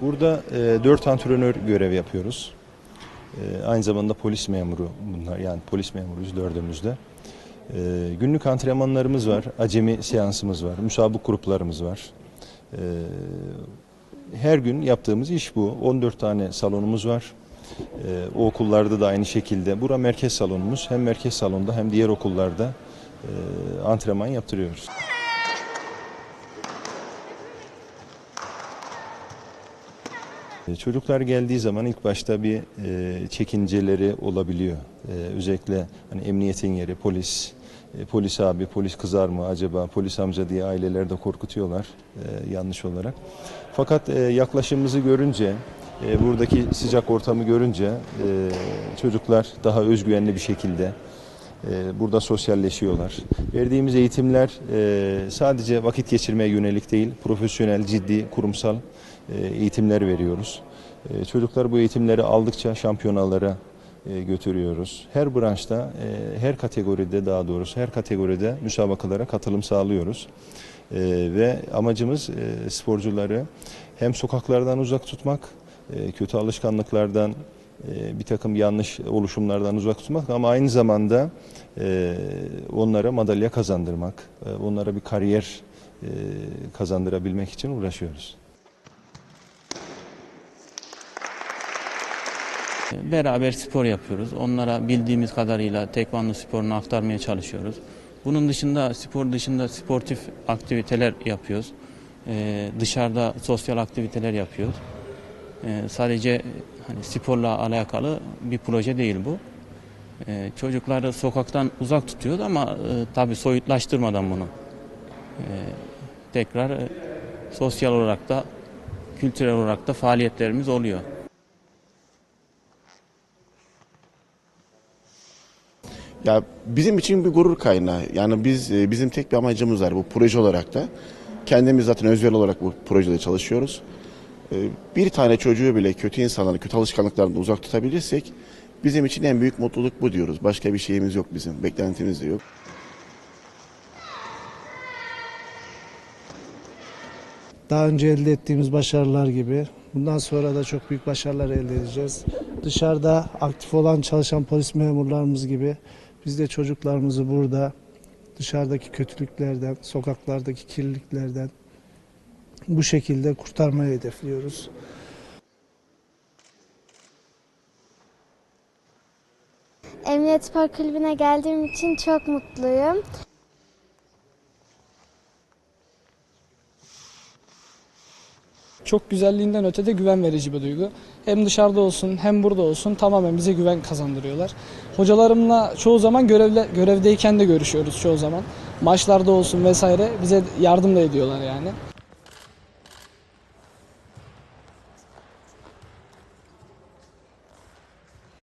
Burada e, 4 antrenör görev yapıyoruz. E, aynı zamanda polis memuru bunlar yani polis memuruyuz dördümüzde. E, günlük antrenmanlarımız var, acemi seansımız var, müsabık gruplarımız var. E, her gün yaptığımız iş bu. 14 tane salonumuz var. E, o okullarda da aynı şekilde. Bura merkez salonumuz. Hem merkez salonda hem diğer okullarda e, antrenman yaptırıyoruz. Çocuklar geldiği zaman ilk başta bir e, çekinceleri olabiliyor. E, özellikle hani emniyetin yeri, polis, e, polis abi, polis kızar mı acaba, polis amca diye aileler de korkutuyorlar e, yanlış olarak. Fakat e, yaklaşımımızı görünce, e, buradaki sıcak ortamı görünce e, çocuklar daha özgüvenli bir şekilde e, burada sosyalleşiyorlar. Verdiğimiz eğitimler e, sadece vakit geçirmeye yönelik değil, profesyonel, ciddi, kurumsal e, eğitimler veriyoruz. E, Çocuklar bu eğitimleri aldıkça şampiyonalara e, götürüyoruz. Her branşta, e, her kategoride daha doğrusu her kategoride müsabakalara katılım sağlıyoruz. E, Ve amacımız e, sporcuları hem sokaklardan uzak tutmak, e, kötü alışkanlıklardan, e, bir takım yanlış oluşumlardan uzak tutmak ama aynı zamanda e, onlara madalya kazandırmak, e, onlara bir kariyer e, kazandırabilmek için uğraşıyoruz. Beraber spor yapıyoruz. Onlara bildiğimiz kadarıyla tekvando sporunu aktarmaya çalışıyoruz. Bunun dışında spor dışında sportif aktiviteler yapıyoruz. Ee, dışarıda sosyal aktiviteler yapıyoruz. Ee, sadece hani sporla alakalı bir proje değil bu. Ee, çocukları sokaktan uzak tutuyoruz ama e, tabii soyutlaştırmadan bunu. Ee, tekrar e, sosyal olarak da kültürel olarak da faaliyetlerimiz oluyor. Ya bizim için bir gurur kaynağı. Yani biz e, bizim tek bir amacımız var bu proje olarak da. Kendimiz zaten özel olarak bu projede çalışıyoruz. E, Bir tane çocuğu bile kötü insanların, kötü alışkanlıklarından uzak tutabilirsek bizim için en büyük mutluluk bu diyoruz. Başka bir şeyimiz yok bizim, beklentimiz de yok. Daha önce elde ettiğimiz başarılar gibi bundan sonra da çok büyük başarılar elde edeceğiz. Dışarıda aktif olan çalışan polis memurlarımız gibi biz de çocuklarımızı burada dışarıdaki kötülüklerden, sokaklardaki kirliliklerden bu şekilde kurtarmayı hedefliyoruz. Emniyet Spor Kulübü'ne geldiğim için çok mutluyum. Çok güzelliğinden ötede güven verici bir duygu. Hem dışarıda olsun hem burada olsun tamamen bize güven kazandırıyorlar. Hocalarımla çoğu zaman görevle, görevdeyken de görüşüyoruz çoğu zaman. Maçlarda olsun vesaire bize yardım da ediyorlar yani.